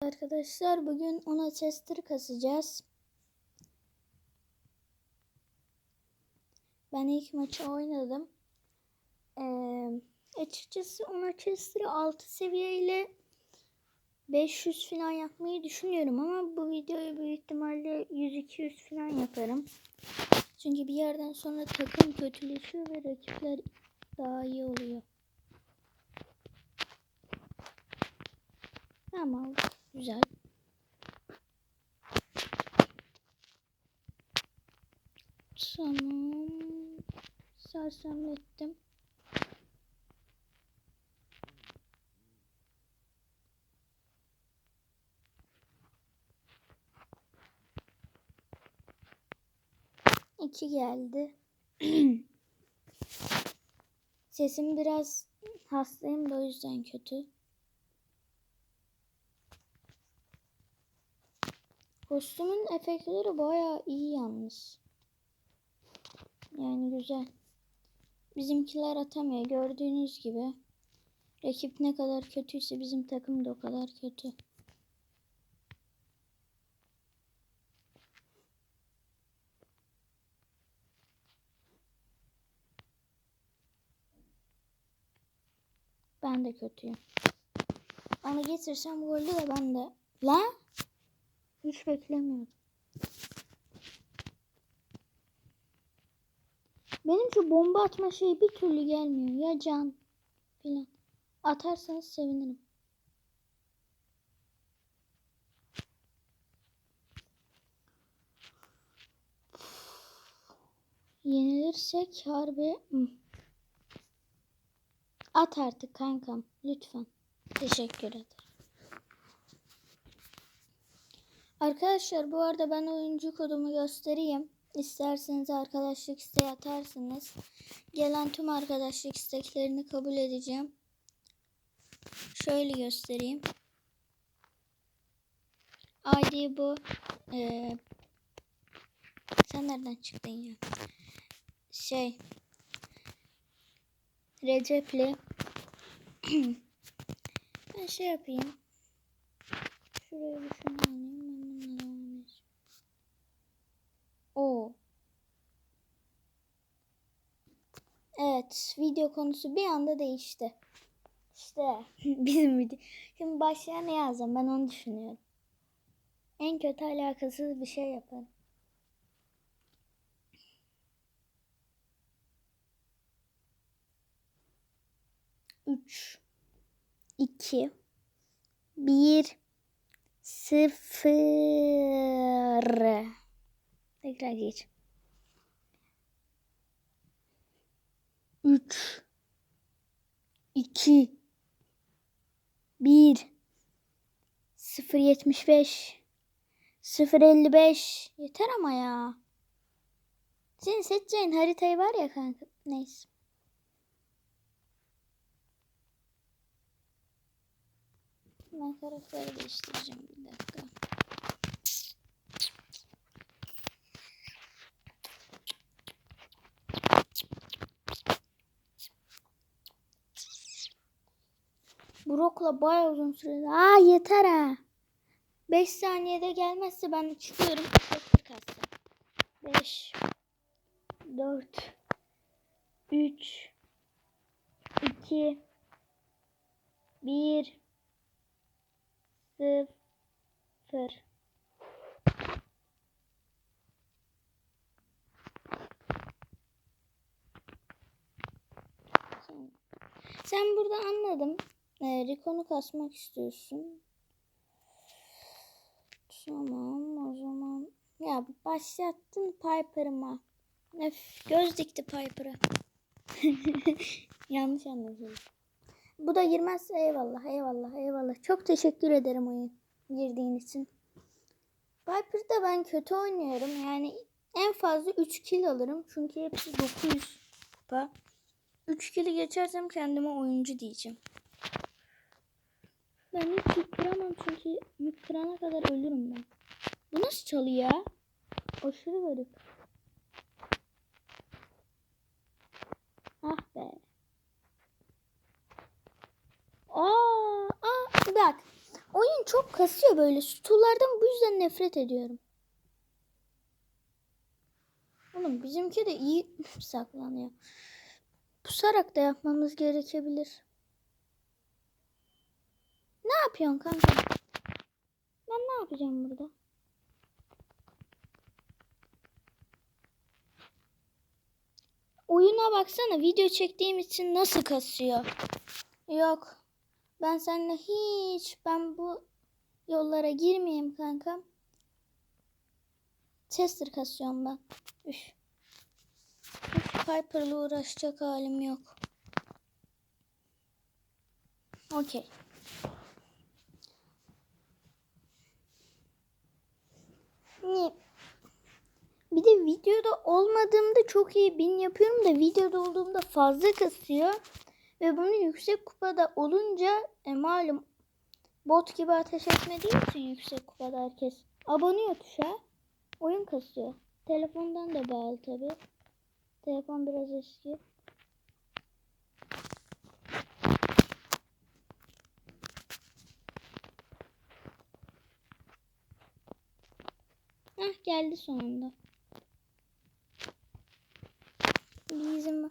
Arkadaşlar bugün ona tester kasacağız. Ben ilk maçı oynadım. Ee, açıkçası ona tester'ı 6 seviye ile 500 falan yapmayı düşünüyorum ama bu videoyu büyük ihtimalle 100-200 falan yaparım. Çünkü bir yerden sonra takım kötüleşiyor ve rakipler daha iyi oluyor. Tamam. Güzel. Tamam. Sersemlettim. İki geldi. Sesim biraz hastayım da o yüzden kötü. Kostümün efektleri bayağı iyi yalnız. Yani güzel. Bizimkiler atamıyor. Gördüğünüz gibi. Rakip ne kadar kötüyse bizim takım da o kadar kötü. Ben de kötüyüm. Ama getirsem gollü de ben de. La? Hiç beklemiyordum. Benim şu bomba atma şeyi bir türlü gelmiyor. Ya can filan. Atarsanız sevinirim. Yenilirsek harbi... At artık kankam. Lütfen. Teşekkür ederim. Arkadaşlar bu arada ben oyuncu kodumu göstereyim. İsterseniz arkadaşlık isteği atarsınız. Gelen tüm arkadaşlık isteklerini kabul edeceğim. Şöyle göstereyim. ID bu. Ee, sen nereden çıktın ya? Şey. Recep'li. ben şey yapayım. Şuraya bir şunu alayım. Ben bununla devam edeceğim. Oo. Evet. Video konusu bir anda değişti. İşte bizim video. Şimdi başlığa ne yazacağım ben onu düşünüyorum. En kötü alakasız bir şey yaparım. Üç, iki, bir, sıfır. Tekrar geç. Üç, iki, bir, sıfır yetmiş beş, sıfır elli beş. Yeter ama ya. Senin seçeceğin haritayı var ya kanka. Neyse. Ben karakteri değiştireceğim Brock'la bayağı uzun süre. Aa yeter ha. 5 saniyede gelmezse ben çıkıyorum. Tekrar kalsın. 5 4 3 2 1 Sıfır. Sen, sen burada anladım. E, Rikon'u kasmak istiyorsun. Tamam o zaman. Ya başlattın Piper'ıma. Öf, göz dikti Piper'a. Yanlış anladım. Bu da girmezse eyvallah eyvallah eyvallah. Çok teşekkür ederim oyun girdiğin için. Viper'da ben kötü oynuyorum. Yani en fazla 3 kill alırım. Çünkü hepsi 900 kupa. 3 kill'i geçersem kendime oyuncu diyeceğim. Ben hiç yük çünkü yük kadar ölürüm ben. Bu nasıl çalı ya? Aşırı garip. Ah be. Aa, aa, bak. oyun çok kasıyor böyle. Stullardan bu yüzden nefret ediyorum. Oğlum bizimki de iyi saklanıyor. Pusarak da yapmamız gerekebilir. Ne yapıyorsun kanka? Ben ne yapacağım burada? Oyuna baksana video çektiğim için nasıl kasıyor. Yok. Ben seninle hiç ben bu yollara girmeyeyim kanka. Chester kasıyorum ben. Üf. Üf, Piper'la uğraşacak halim yok. Okey. Ni- Bir de videoda olmadığımda çok iyi bin yapıyorum da videoda olduğumda fazla kasıyor. Ve bunu yüksek kupada olunca e, malum bot gibi ateş etmediği için yüksek kupada herkes abonuyor tuşa. Oyun kasıyor. Telefondan da bağlı tabi. Telefon biraz eski. Hah geldi sonunda. Var.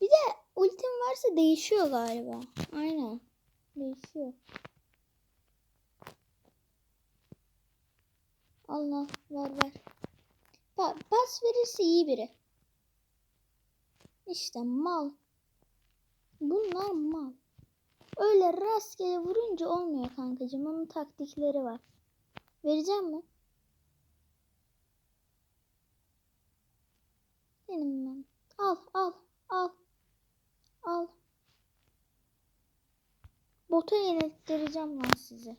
Bir de ultim varsa değişiyor galiba. Aynen. Değişiyor. Allah ver ver. Pa- pas verirse iyi biri. İşte mal. Bunlar mal. Öyle rastgele vurunca olmuyor kankacığım. Onun taktikleri var. Vereceğim mi? Benim ben. Al al al. Al. Bota yenilttireceğim lan sizi.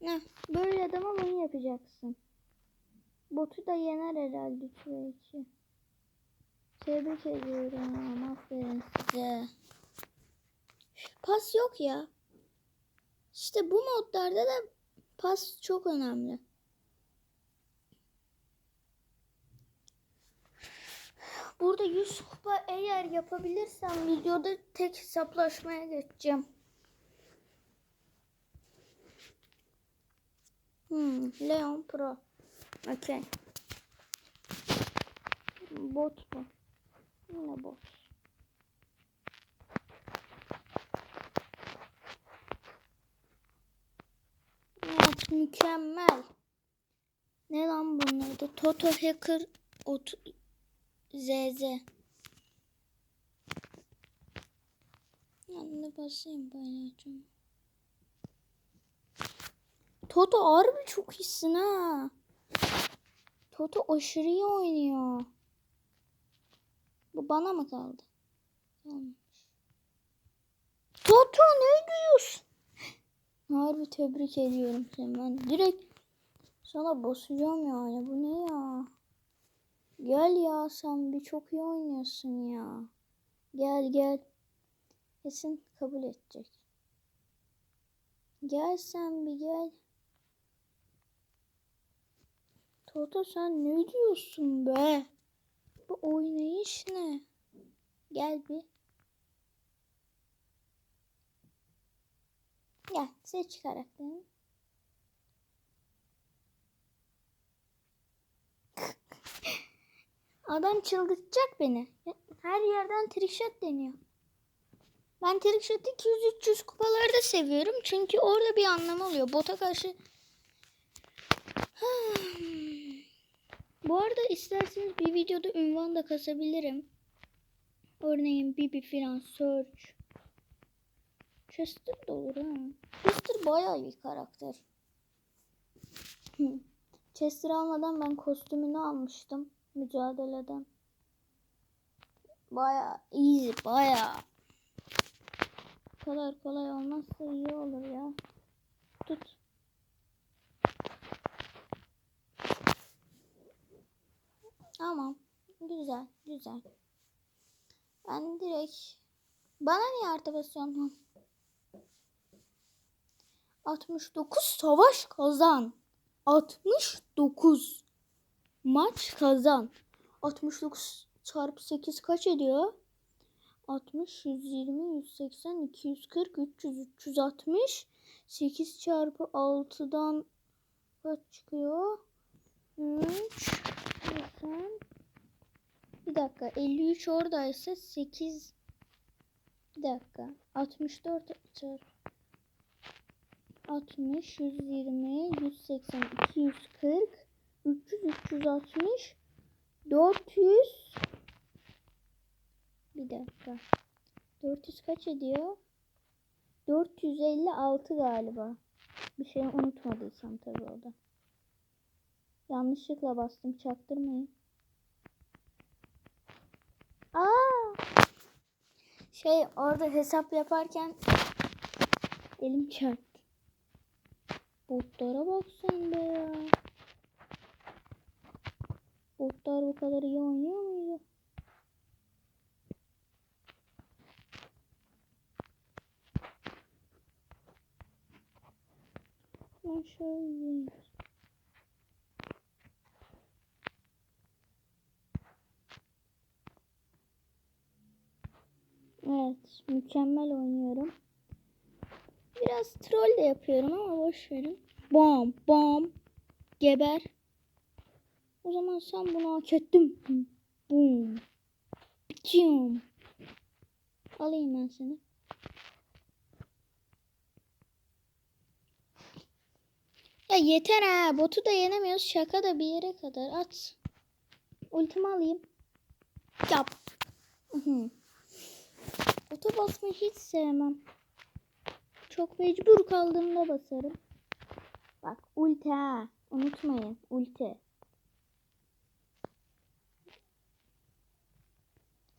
Heh, böyle adama bunu yapacaksın. Botu da yener herhalde 3 ve 2. Tebrik ediyorum. Aferin size. Pas yok ya. İşte bu modlarda da pas çok önemli. 100 kupa eğer yapabilirsem videoda tek hesaplaşmaya geçeceğim. Hmm, Leon Pro. Okey. Bot bu. Yine bot. Evet, mükemmel. Ne lan bunlar da? Toto Hacker ot ZZ. Yanına basayım paylaşacağım. Toto harbi çok iyisin ha. Toto aşırı iyi oynuyor. Bu bana mı kaldı? Kalmış. Toto ne diyorsun? Harbi tebrik ediyorum seni. Ben direkt sana basacağım yani. Bu ne ya? Gel ya sen bir çok iyi oynuyorsun ya. Gel gel. Kesin kabul edecek. Gel sen bir gel. Toto sen ne diyorsun be? Bu oynayış ne? Gel bir. Gel seç karakterini. Adam çıldırtacak beni. Her yerden trickshot deniyor. Ben trickshot'ı 200-300 kupalarda seviyorum. Çünkü orada bir anlamı oluyor. Bota karşı... Bu arada isterseniz bir videoda ünvan da kasabilirim. Örneğin Bibi filan Search. Chester de olur ha. Chester bayağı iyi karakter. Chester almadan ben kostümünü almıştım mücadeleden. Bayağı iyi, bayağı. Bu kadar kolay olmazsa iyi olur ya. Tut. Tamam. Güzel, güzel. Ben direkt... Bana niye artı basıyorsun lan? 69 savaş kazan. 69 maç kazan. 69 çarpı 8 kaç ediyor? 60, 120, 180, 240, 300, 360. 8 çarpı 6'dan kaç çıkıyor? 3, 80. Bir dakika 53 oradaysa 8 bir dakika 64 çarpı 60, 120, 180, 240, 300, 360, 400 bir dakika. 400 kaç ediyor? 456 galiba. Bir şey unutmadıysam tabii orada. Yanlışlıkla bastım çaktırmayın. Aa! Şey orada hesap yaparken elim çarptı. Botlara bak sen be ya. Botlar bu kadar iyi oynuyor muydu? Ben şöyle Evet, mükemmel oynuyorum. Biraz troll de yapıyorum ama boş verin. Bom, bom, geber. O zaman sen bunu hak ettin. Bum. Bitiyorum. Alayım ben seni. Ya yeter ha. Botu da yenemiyoruz. Şaka da bir yere kadar. At. Ultimi alayım. Yap. Hı. Ota basmayı hiç sevmem. Çok mecbur kaldığımda basarım. Bak ulti ha. Unutmayın. Ulti.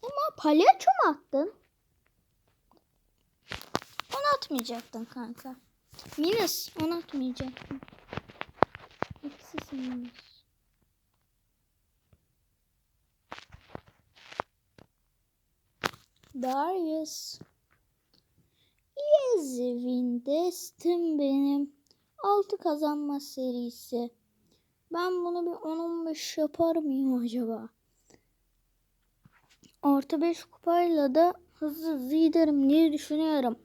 Ama palyaço mu attın? Onu atmayacaktın kanka. Minus onu atmayacaktın. Eksisin Minus. Darius. Yes, Windestim benim. 6 kazanma serisi. Ben bunu bir 10-15 yapar mıyım acaba? Artı 5 kupayla da hızlı hızlı giderim diye düşünüyorum.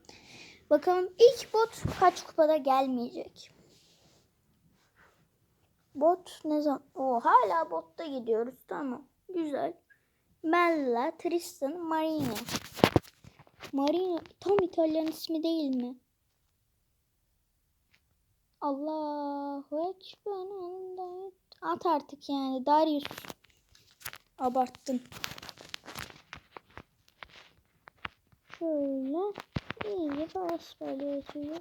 Bakalım ilk bot kaç kupada gelmeyecek. Bot ne zaman? O hala botta gidiyoruz. Tamam. Güzel. Mella, Tristan, Marine. Marine tam İtalyan ismi değil mi? Allahu Ekber. At artık yani. Darius. Abarttın. Şöyle iyice bas böyle atıyor.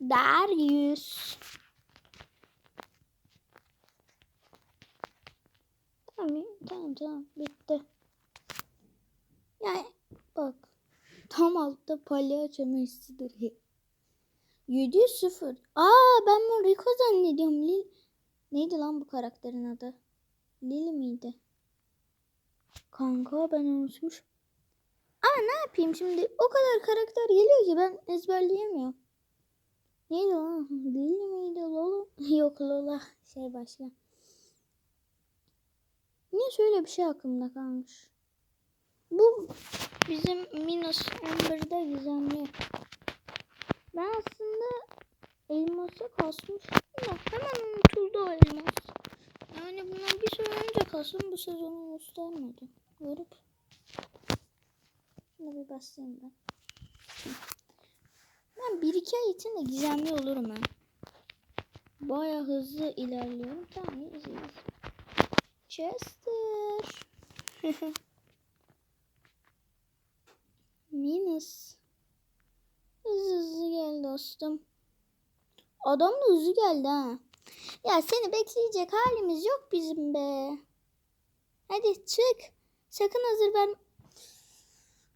Darius. Tamam, tamam, tamam. Bitti. Yani bak. Tam altta palyaço Messi'dir. 7-0. Aa ben bunu Rico zannediyorum. Lil... Neydi lan bu karakterin adı? Lili miydi? Kanka ben unutmuş. Ama ne yapayım şimdi? O kadar karakter geliyor ki ben ezberleyemiyorum. Neydi lan? Lili miydi? Lola? Yok Lola. Şey başka. Niye şöyle bir şey aklımda kalmış? Bu bizim Minus Amber'da gizemli. Ben aslında elmasa kasmıştım da hemen unutuldu o elmas. Yani bundan bir süre önce kastım bu sezonu göstermedi. Garip. Şuna bir basayım ben. Ben bir iki ay içinde gizemli olurum ha. Baya hızlı ilerliyorum. Tamam iyiyiz. Chester. Minus. Hızlı hızlı gel dostum. Adam da hızlı geldi ha. Ya seni bekleyecek halimiz yok bizim be. Hadi çık. Sakın hazır ver.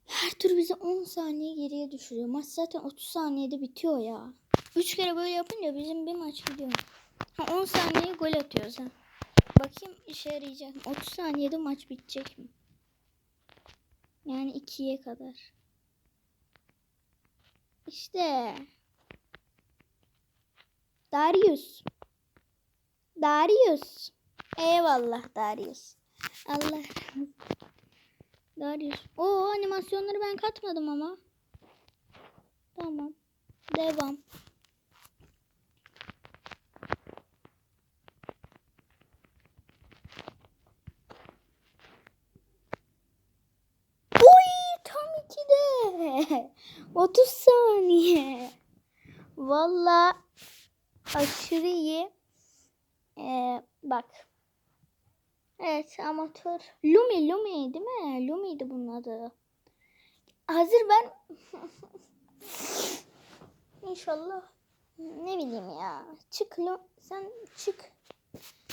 Her tur bizi 10 saniye geriye düşürüyor. Maç zaten 30 saniyede bitiyor ya. 3 kere böyle yapınca bizim bir maç gidiyor. Ha 10 saniye gol atıyoruz ha. Bakayım işe yarayacak mı? 30 saniyede maç bitecek mi? Yani 2'ye kadar. İşte. Darius. Darius. Eyvallah Darius. Allah Darius. Oo animasyonları ben katmadım ama. Tamam. Devam. Oy tam ikide. 30 saniye. Valla aşırı iyi. Ee, bak. Evet amatör. Lumi Lumi değil mi? Lumi'ydi bunun adı. Hazır ben. İnşallah. Ne bileyim ya. Çık Lu sen çık.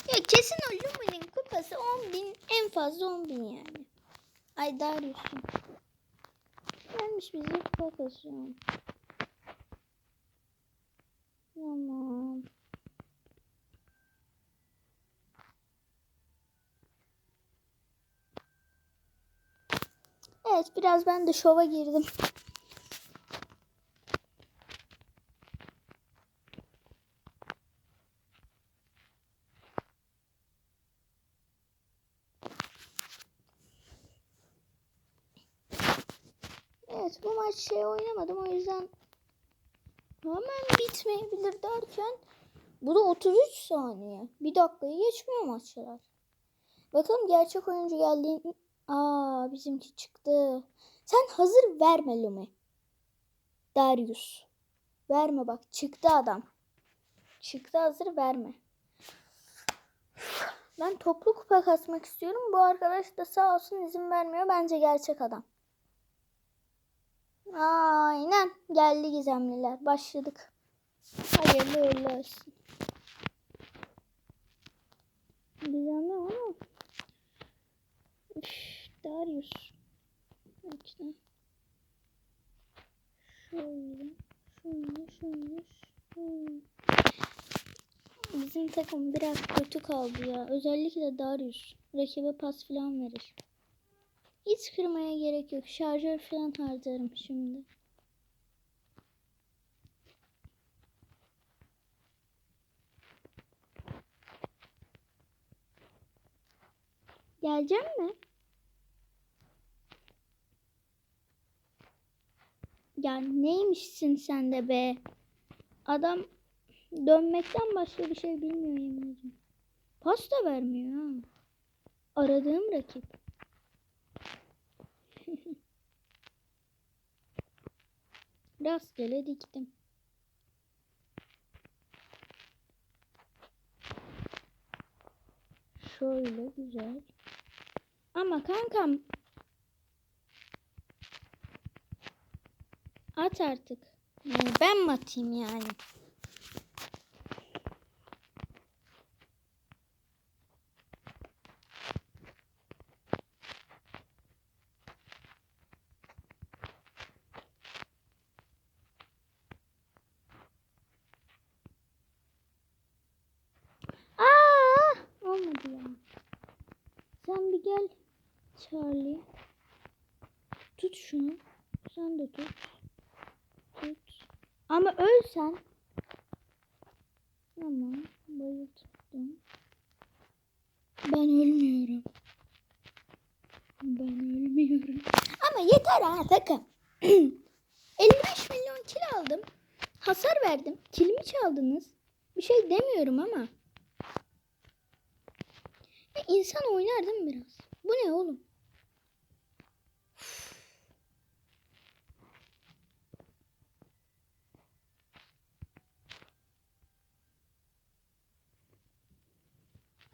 Ya kesin o Lumi'nin kupası 10 bin en fazla 10 bin yani. Ay Darius'un. Gelmiş bize kupa kasıyor. Tamam. Evet biraz ben de şova girdim. Evet bu maç şey oynamadım o yüzden hemen bitmeyebilir derken bu da 33 saniye. Bir dakikayı geçmiyor maçlar. Bakalım gerçek oyuncu geldiğinde Aa bizimki çıktı. Sen hazır verme Lumi. Darius. Verme bak çıktı adam. Çıktı hazır verme. Ben toplu kupa kasmak istiyorum. Bu arkadaş da sağ olsun izin vermiyor. Bence gerçek adam. Aynen. Geldi gizemliler. Başladık. Hayırlı uğurlu olsun. Gizemli ama Üf, Darius. Şöyle, şöyle, şöyle, şöyle. Bizim takım biraz kötü kaldı ya. Özellikle Darius. Rakibe pas falan verir. Hiç kırmaya gerek yok. Şarjör falan harcarım şimdi. Gelecek mi? Ya neymişsin sen de be? Adam dönmekten başka bir şey bilmiyor yemin. Pas vermiyor ha. Aradığım rakip. Rastgele diktim. Şöyle güzel. Ama kankam at artık. Yani ben mi atayım yani? Aa! Olmadı ya. Sen bir gel Charlie. Tut şunu. Sen de tut. Tut. Ama ölsen. Tamam. Bayılttım. Ben ölmüyorum. Ben ölmüyorum. Ama yeter ha takım. 55 milyon kil aldım. Hasar verdim. Kilimi çaldınız. Bir şey demiyorum ama. Ya insan oynar değil mi biraz? Bu ne oğlum?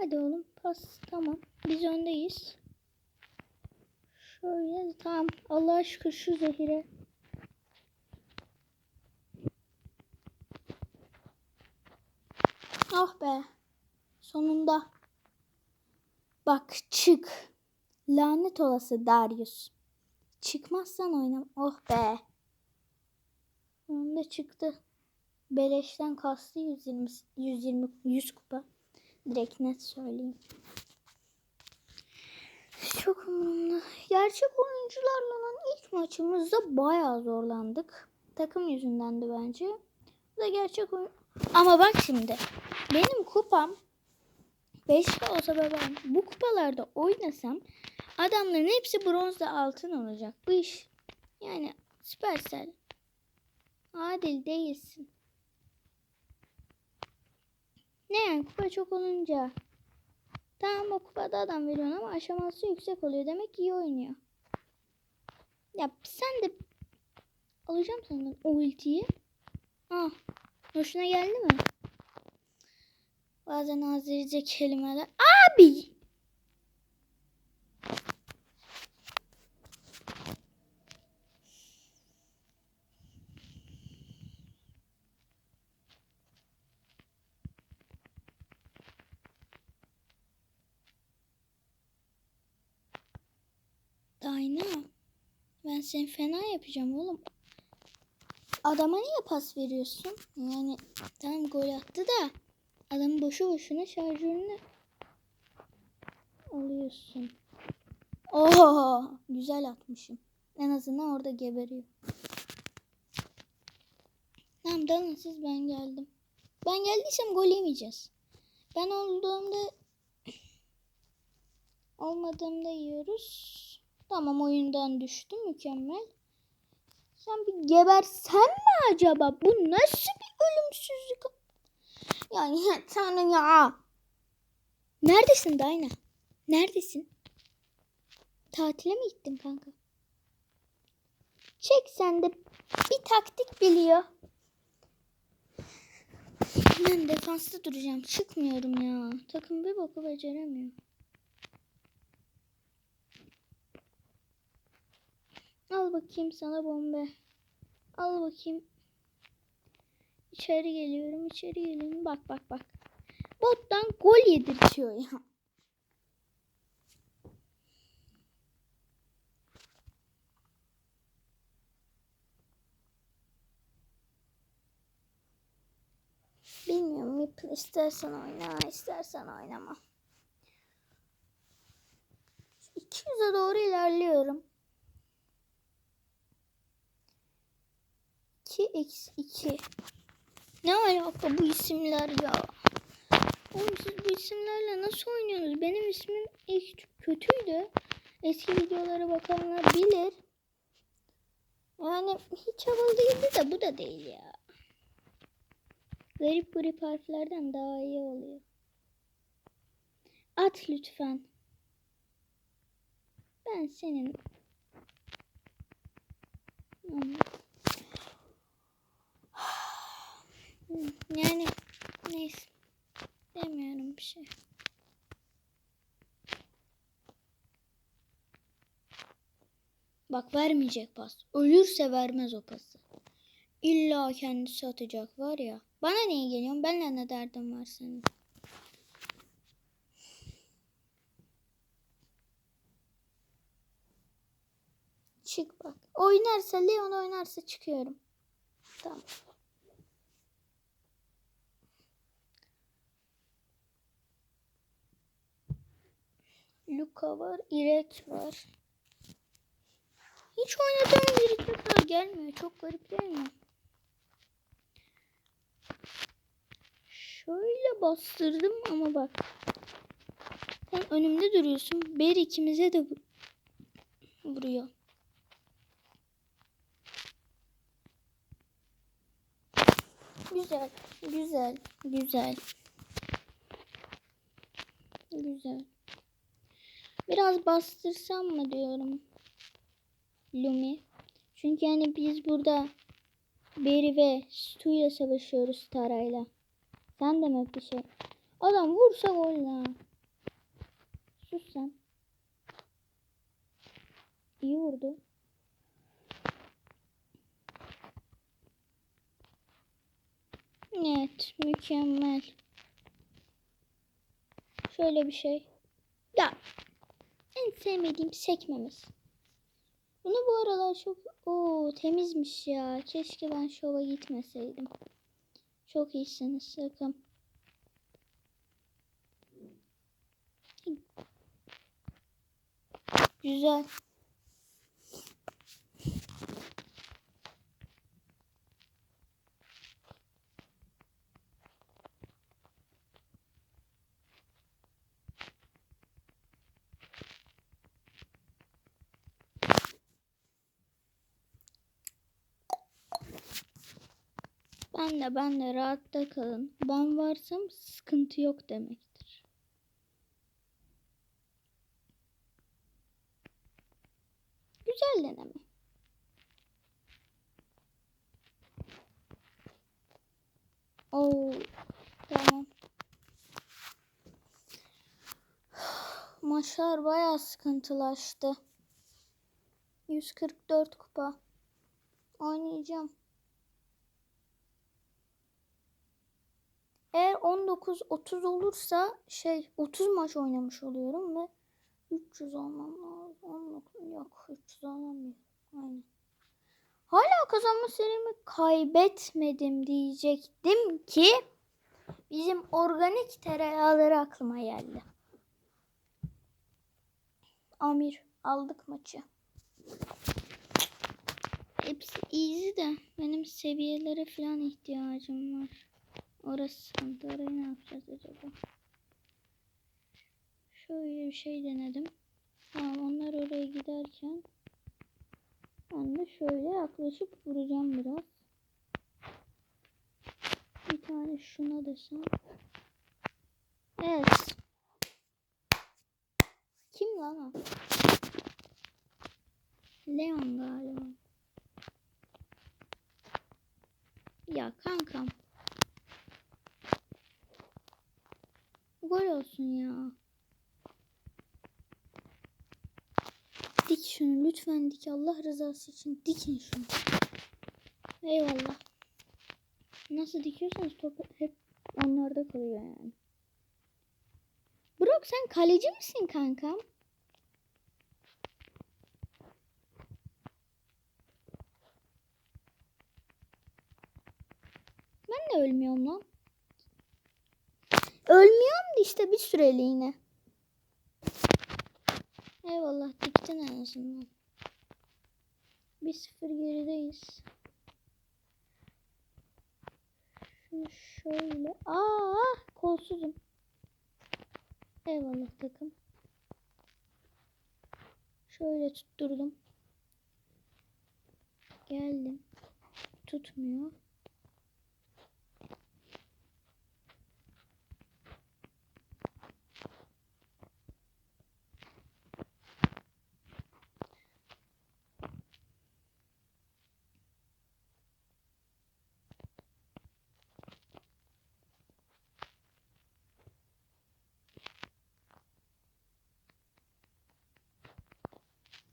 Hadi oğlum pas tamam. Biz öndeyiz. Şöyle tamam. Allah şükür şu zehire. Ah be. Sonunda. Bak çık. Lanet olası Darius. Çıkmazsan oynam. Oh be. Sonunda çıktı. Beleşten kastı 120 120 100 kupa. Direkt net söyleyeyim. Çok umurumda. Gerçek oyuncularla olan ilk maçımızda bayağı zorlandık. Takım yüzünden de bence. Bu da gerçek oyun. Ama bak şimdi. Benim kupam 5 olsa ben bu kupalarda oynasam Adamların hepsi bronzla altın olacak. Bu iş yani Supercell. Adil değilsin. Ne yani kupa çok olunca. Tamam o kupada adam veriyorsun ama aşaması yüksek oluyor. Demek iyi oynuyor. Ya sen de alacağım senden o ultiyi. Ah. Hoşuna geldi mi? Bazen azizce kelimeler. Abi! Dayna. Ben seni fena yapacağım oğlum. Adama niye pas veriyorsun? Yani tamam gol attı da adam boşu boşuna şarjörünü alıyorsun. Oho güzel atmışım. En azından orada geberiyor. Tamam dalın siz ben geldim. Ben geldiysem gol yemeyeceğiz. Ben olduğumda olmadığımda yiyoruz. Tamam oyundan düştü mükemmel. Sen bir gebersen mi acaba? Bu nasıl bir ölümsüzlük? Yani tanrım ya. Neredesin Dayna? Neredesin? Tatile mi gittin kanka? Çek sen de bir taktik biliyor. Ben defansta duracağım. Çıkmıyorum ya. Takım bir boku beceremiyor. Al bakayım sana bombe. Al bakayım. İçeri geliyorum, içeri geliyorum. Bak bak bak. Bottan gol yedirtiyor ya. Bilmiyorum. Meeple istersen oyna, istersen oynama. 200'e doğru ilerliyorum. 2 eksi 2. Ne alaka bu isimler ya? Oğlum siz bu isimlerle nasıl oynuyorsunuz? Benim ismim ilk kötüydü. Eski videolara bakanlar bilir. Yani hiç havalı değildi de bu da değil ya. Garip garip harflerden daha iyi oluyor. At lütfen. Ben senin... Yani neyse. Demiyorum bir şey. Bak vermeyecek pas. Ölürse vermez o pası. İlla kendisi atacak var ya. Bana niye geliyorsun? Benle ne derdin var senin? Çık bak. Oynarsa Leon oynarsa çıkıyorum. Tamam. Luka var. İrek var. Hiç oynadığım bir kadar gelmiyor. Çok garip değil mi? Şöyle bastırdım ama bak. Sen önümde duruyorsun. Ber ikimize de vuruyor. Güzel, güzel, güzel. Güzel. Biraz bastırsam mı diyorum. Lumi. Çünkü yani biz burada Beri ve Stu ile savaşıyoruz Tara'yla. Sen demek bir şey. Adam vursa gol la. Sus sen. İyi vurdu. Evet, mükemmel. Şöyle bir şey. Ya en sevmediğim sekmemiz. Bunu bu aralar çok o temizmiş ya. Keşke ben şova gitmeseydim. Çok iyisiniz sakın. Güzel. Ben de ben de rahatta kalın. Ben varsam sıkıntı yok demektir. Güzel deneme. Oo, tamam. Maçlar bayağı sıkıntılaştı. 144 kupa. Oynayacağım. Eğer 19-30 olursa şey 30 maç oynamış oluyorum ve 300 olmam lazım. 19, yok 300 olamıyorum. Aynen. Hala kazanma serimi kaybetmedim diyecektim ki bizim organik tereyağları aklıma geldi. Amir aldık maçı. Hepsi easy de benim seviyelere falan ihtiyacım var. Orası sıkıntı. Orayı ne yapacağız acaba? Şöyle bir şey denedim. Tamam onlar oraya giderken ben de şöyle yaklaşıp vuracağım biraz. Bir tane şuna desem. Evet. Kim lan o? Leon galiba. Ya kankam. Gol olsun ya. Dik şunu lütfen dik Allah rızası için dikin şunu. Eyvallah. Nasıl dikiyorsanız top hep onlarda kalıyor yani. Brock sen kaleci misin kankam? Ben de ölmüyorum lan. Ölmüyorum da işte bir süreliğine. Eyvallah diktin en azından. Bir sıfır gerideyiz. Şunu şöyle. Aa kolsuzum. Eyvallah takım. Şöyle tutturdum. Geldim. Tutmuyor.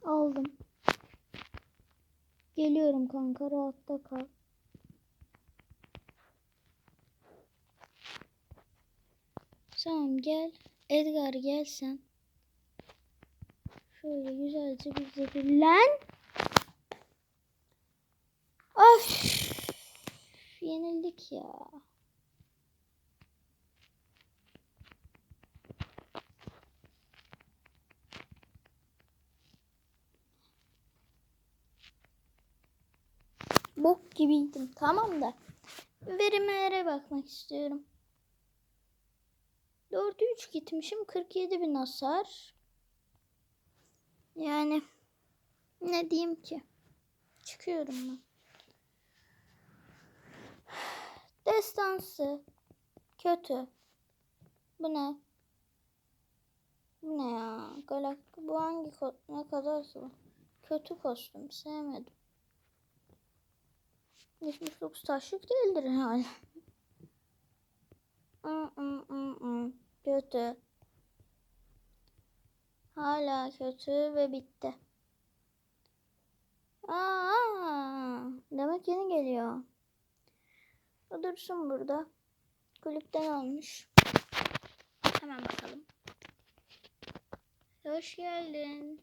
Aldım. Geliyorum kanka rahatta kal. Tamam gel. Edgar gel sen. Şöyle güzelce bir lan. Of. Yenildik ya. Gibiydim tamam da. Verimlere bakmak istiyorum. 4'e 3 gitmişim. 47 bin hasar. Yani ne diyeyim ki? Çıkıyorum ben. Destansı. Kötü. Bu ne? Bu ne ya? Galak bu hangi ko ne kadar kötü kostüm sevmedim. 79 taşlık değildir herhalde. Kötü. Hala kötü ve bitti. Aa, demek yeni geliyor. O dursun burada. Kulüpten almış. Hemen bakalım. Hoş geldin.